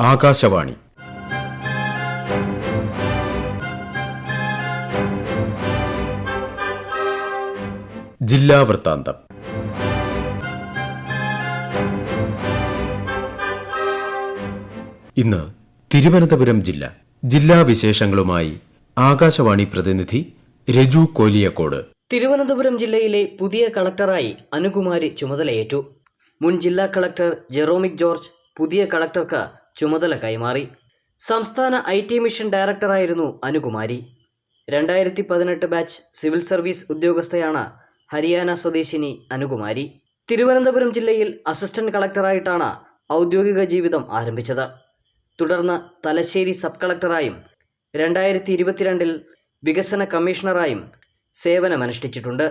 ആകാശവാണി. ജില്ലാ വൃത്താന്തം. ഇന്ന് തിരുവനന്തപുരം ജില്ല. ജില്ലാ വിശേഷങ്ങളുമായി ആകാശവാണി പ്രതിനിധി രജു കോലിയക്കോട്. തിരുവനന്തപുരം ജില്ലയിലെ പുതിയ കളക്ടറായി അനുകുമാരി ചുമതലയേറ്റു. മുൻ ജില്ലാ കളക്ടർ ജെറോമിക് ജോർജ് പുതിയ കളക്ടർക്ക് ചുമതല കൈമാറി. സംസ്ഥാന ഐ ടി മിഷൻ ഡയറക്ടറായിരുന്നു അനുകുമാരി. രണ്ടായിരത്തി പതിനെട്ട് ബാച്ച് സിവിൽ സർവീസ് ഉദ്യോഗസ്ഥയാണ് ഹരിയാന സ്വദേശിനി അനുകുമാരി. തിരുവനന്തപുരം ജില്ലയിൽ അസിസ്റ്റന്റ് കളക്ടറായിട്ടാണ് ഔദ്യോഗിക ജീവിതം ആരംഭിച്ചത്. തുടർന്ന് തലശ്ശേരി സബ് കളക്ടറായും രണ്ടായിരത്തി ഇരുപത്തിരണ്ടിൽ വികസന കമ്മീഷണറായും സേവനമനുഷ്ഠിച്ചിട്ടുണ്ട്.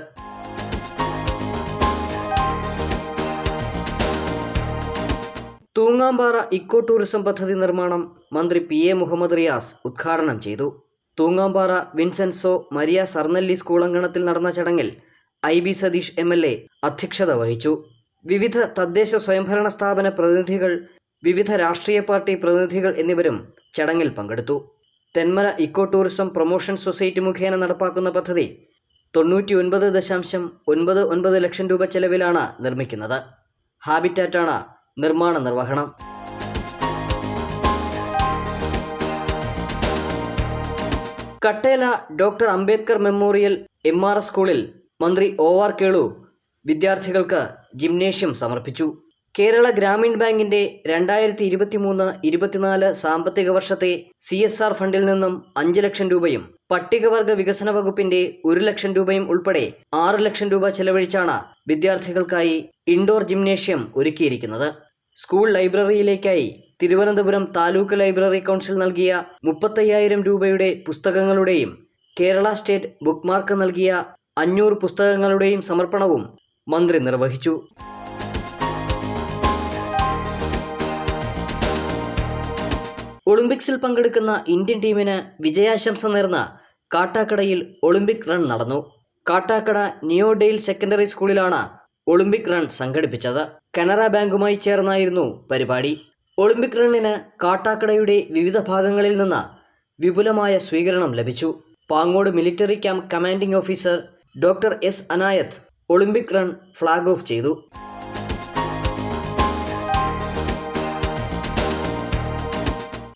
തൂങ്ങാമ്പാറ ഇക്കോ ടൂറിസം പദ്ധതി നിർമ്മാണം മന്ത്രി പി എ മുഹമ്മദ് റിയാസ് ഉദ്ഘാടനം ചെയ്തു. തൂങ്ങാമ്പാറ വിൻസെൻസോ മരിയ സർനല്ലി സ്കൂളങ്കണത്തിൽ നടന്ന ചടങ്ങിൽ I B Satheesh M L A അധ്യക്ഷത വഹിച്ചു. വിവിധ തദ്ദേശ സ്വയംഭരണ സ്ഥാപന പ്രതിനിധികൾ വിവിധ രാഷ്ട്രീയ പാർട്ടി പ്രതിനിധികൾ എന്നിവരും ചടങ്ങിൽ പങ്കെടുത്തു. Thenmala eco tourism promotion society മുഖേന നടപ്പാക്കുന്ന പദ്ധതി തൊണ്ണൂറ്റി ഒൻപത് ദശാംശം ഒൻപത് ഒൻപത് ലക്ഷം രൂപ ചെലവിലാണ് നിർമ്മിക്കുന്നത്. ഹാബിറ്റാറ്റാണ് നിർമ്മാണ നിർവഹണം. Kattela doctor Ambedkar memorial M R S സ്കൂളിൽ മന്ത്രി ഒ ആർ കേളു വിദ്യാർത്ഥികൾക്ക് ജിംനേഷ്യം സമർപ്പിച്ചു. കേരള ഗ്രാമീൺ ബാങ്കിന്റെ രണ്ടായിരത്തി ഇരുപത്തിമൂന്ന് ഇരുപത്തിനാല് സാമ്പത്തിക വർഷത്തെ സി എസ് ആർ ഫണ്ടിൽ നിന്നും അഞ്ച് ലക്ഷം രൂപയും പട്ടികവർഗ വികസന വകുപ്പിന്റെ ഒരു ലക്ഷം രൂപയും ഉൾപ്പെടെ ആറ് ലക്ഷം രൂപ ചെലവഴിച്ചാണ് വിദ്യാർത്ഥികൾക്കായി ഇൻഡോർ ജിംനേഷ്യം ഒരുക്കിയിരിക്കുന്നത്. സ്കൂൾ ലൈബ്രറിയിലേക്കായി തിരുവനന്തപുരം താലൂക്ക് ലൈബ്രറി കൗൺസിൽ നൽകിയ മുപ്പത്തയ്യായിരം രൂപയുടെ പുസ്തകങ്ങളുടെയും കേരള സ്റ്റേറ്റ് ബുക്ക്മാർക്ക് നൽകിയ അഞ്ഞൂറ് പുസ്തകങ്ങളുടെയും സമർപ്പണവും മന്ത്രി നിർവഹിച്ചു. ഒളിമ്പിക്സിൽ പങ്കെടുക്കുന്ന ഇന്ത്യൻ ടീമിന് വിജയാശംസ നേർന്ന കാട്ടാക്കടയിൽ ഒളിമ്പിക് റൺ നടന്നു. കാട്ടാക്കട നിയോഡെയിൽ സെക്കൻഡറി സ്കൂളിലാണ് ഒളിമ്പിക് റൺ സംഘടിപ്പിച്ചത്. കനറ ബാങ്കുമായി ചേർന്നായിരുന്നു പരിപാടി. ഒളിമ്പിക് റണ്ണിന് കാട്ടാക്കടയുടെ വിവിധ ഭാഗങ്ങളിൽ നിന്ന് വിപുലമായ സ്വീകരണം ലഭിച്ചു. Pangode military camp commanding officer doctor S. Anayath Olympic run flag off ചെയ്തു.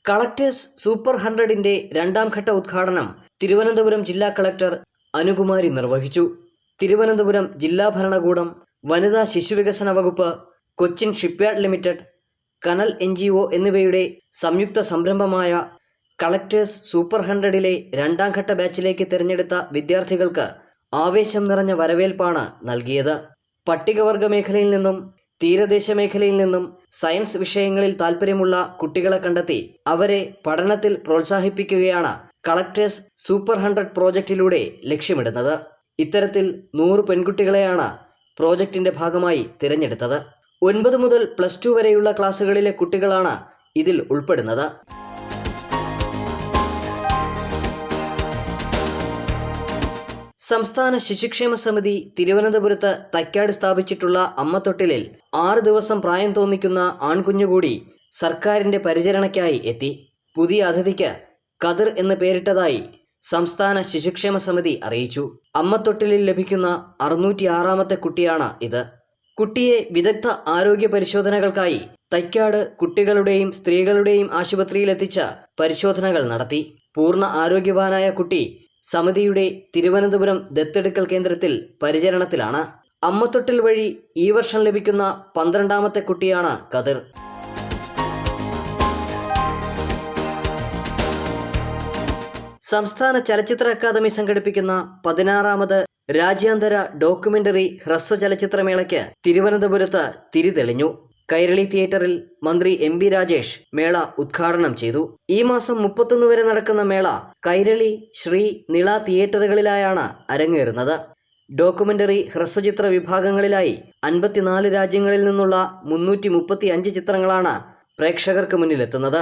കളക്ടേഴ്സ് സൂപ്പർ ഹൺഡ്രഡിന്റെ രണ്ടാം ഘട്ട ഉദ്ഘാടനം തിരുവനന്തപുരം ജില്ലാ കളക്ടർ അനുകുമാരി നിർവഹിച്ചു. തിരുവനന്തപുരം ജില്ലാ ഭരണകൂടം വനിതാ ശിശുവികസന വകുപ്പ് Cochin shipyard limited Kanal N G O എന്നിവയുടെ സംയുക്ത സംരംഭമായ കളക്ടേഴ്സ് സൂപ്പർ ഹൺഡ്രഡിലെ രണ്ടാം ഘട്ട ബാച്ചിലേക്ക് തിരഞ്ഞെടുത്ത വിദ്യാർത്ഥികൾക്ക് ആവേശം നിറഞ്ഞ വരവേൽപ്പാണ് നൽകിയത്. പട്ടികവർഗ മേഖലയിൽ നിന്നും തീരദേശ മേഖലയിൽ നിന്നും സയൻസ് വിഷയങ്ങളിൽ താൽപ്പര്യമുള്ള കുട്ടികളെ കണ്ടെത്തി അവരെ പഠനത്തിൽ പ്രോത്സാഹിപ്പിക്കുകയാണ് കളക്ടേഴ്സ് സൂപ്പർ ഹൺഡ്രഡ് പ്രോജക്റ്റിലൂടെ ലക്ഷ്യമിടുന്നത്. ഇത്തരത്തിൽ നൂറ് പെൺകുട്ടികളെയാണ് പ്രോജക്റ്റിന്റെ ഭാഗമായി തിരഞ്ഞെടുത്തത്. ഒൻപത് മുതൽ പ്ലസ് ടു വരെയുള്ള ക്ലാസ്സുകളിലെ കുട്ടികളാണ് ഇതിൽ ഉൾപ്പെടുന്നത്. സംസ്ഥാന ശിശുക്ഷേമ സമിതി തിരുവനന്തപുരത്ത് തൈക്കാട് സ്ഥാപിച്ചിട്ടുള്ള അമ്മത്തൊട്ടിലിൽ ആറ് ദിവസം പ്രായം തോന്നിക്കുന്ന ആൺകുഞ്ഞുകൂടി സർക്കാരിന്റെ പരിചരണയ്ക്കായി എത്തി. പുതിയ അതിഥിക്ക് കതിർ എന്ന് പേരിട്ടതായി സംസ്ഥാന ശിശുക്ഷേമ സമിതി അറിയിച്ചു. അമ്മത്തൊട്ടിലിൽ ലഭിക്കുന്ന അറുന്നൂറ്റി ആറാമത്തെ കുട്ടിയാണ് ഇത്. കുട്ടിയെ വിദഗ്ധ ആരോഗ്യ പരിശോധനകൾക്കായി തൈക്കാട് കുട്ടികളുടെയും സ്ത്രീകളുടെയും ആശുപത്രിയിലെത്തിച്ച പരിശോധനകൾ നടത്തി. പൂർണ ആരോഗ്യവാനായ കുട്ടി സമിതിയുടെ തിരുവനന്തപുരം ദത്തെടുക്കൽ കേന്ദ്രത്തിൽ പരിചരണത്തിലാണ്. അമ്മത്തൊട്ടിൽ വഴി ഈ വർഷം ലഭിക്കുന്ന പന്ത്രണ്ടാമത്തെ കുട്ടിയാണ് കതിർ. സംസ്ഥാന ചലച്ചിത്ര അക്കാദമി സംഘടിപ്പിക്കുന്ന പതിനാറാമത് രാജ്യാന്തര ഡോക്യുമെന്ററി ഹ്രസ്വ ചലച്ചിത്രമേളയ്ക്ക് തിരുവനന്തപുരത്ത് തിരിതെളിഞ്ഞു. കൈരളി തിയേറ്ററിൽ മന്ത്രി എം ബി രാജേഷ് മേള ഉദ്ഘാടനം ചെയ്തു. ഈ മാസം മുപ്പത്തൊന്ന് വരെ നടക്കുന്ന മേള കൈരളി ശ്രീ നിള തിയേറ്ററുകളിലായാണ് അരങ്ങേറുന്നത്. ഡോക്യുമെന്ററി ഹ്രസ്വചിത്ര വിഭാഗങ്ങളിലായി അൻപത്തിനാല് രാജ്യങ്ങളിൽ നിന്നുള്ള മുന്നൂറ്റി ചിത്രങ്ങളാണ് പ്രേക്ഷകർക്ക് മുന്നിലെത്തുന്നത്.